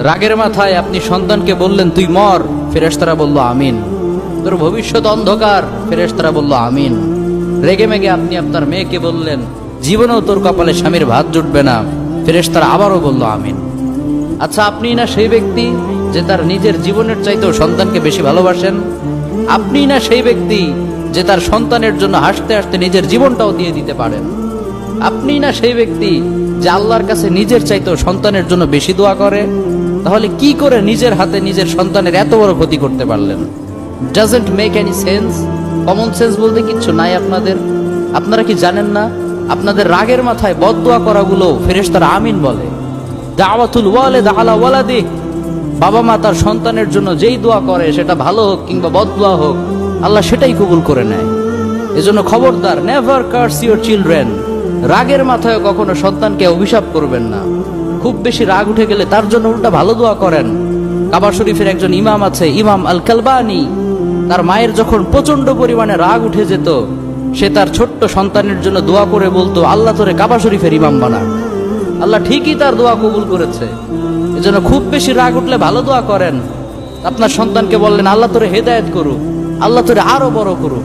রাগের মাথায় আপনি সন্তানকে বললেন, তুই মর। ফেরেস্তারা বলল, আমিন। তোর ভবিষ্যৎ অন্ধকার। ফেরেশতারা বলল, আমিন। রেগে মেগে আপনি আপনার মেয়েকে বললেন, জীবনেও তোর কপালে স্বামীর ভাত জুটবে না। ফেরেশতারা আবারও বলল, আমিন। আচ্ছা আপনি না সেই ব্যক্তি যে তার নিজের জীবনের চাইতেও সন্তানকে বেশি ভালোবাসেন? আপনি না সেই ব্যক্তি যে তার সন্তানের জন্য হাসতে হাসতে নিজের জীবনটাও দিয়ে দিতে পারেন? আপনি না সেই ব্যক্তি যে আল্লাহর কাছে নিজের চাইতেও সন্তানের জন্য বেশি দোয়া করে, তাহলে কি করে নিজের হাতে নিজের সন্তানের এত বড় ক্ষতি করতে পারলেন? Doesn't make any sense common sense বলতে কিচ্ছু নাই আপনাদের। আপনারা কি জানেন না? আপনাদের রাগের মাথায় বদদোয়া করাগুলো ফেরেশতারা আমিন বলে। দাওয়াতুল ওয়ালিদ আলা ওয়ালাদি। বাবা মা তার সন্তানের জন্য যেই দোয়া করে, সেটা ভালো হোক কিংবা বদদোয়া হোক, আল্লাহ সেটাই কবুল করে নেয়। এজন্য খবরদার নেভার কার্স ইউর চিলড্রেন রাগের মাথায় কখনো সন্তানকে অভিশাপ করবেন না। খুব বেশি রাগ উঠে গেলে তার জন্য উল্টা ভালো দোয়া করেন। কাবা শরীফের একজন ইমাম আছে, ইমাম আল কালবানি তার মায়ের যখন প্রচণ্ড পরিমাণে রাগ উঠে যেত, সে তার ছোট্ট সন্তানের জন্য দোয়া করে বলতো, আল্লাহ তোরে কাবা শরীফের ইমাম বানা। আল্লাহ ঠিকই তার দোয়া কবুল করেছে। এজন্য খুব বেশি রাগ উঠলে ভালো দোয়া করেন। আপনার সন্তানকে বললেন, আল্লাহ তোরে হেদায়েত করুক, আল্লাহ তোরে আরও বড় করুক।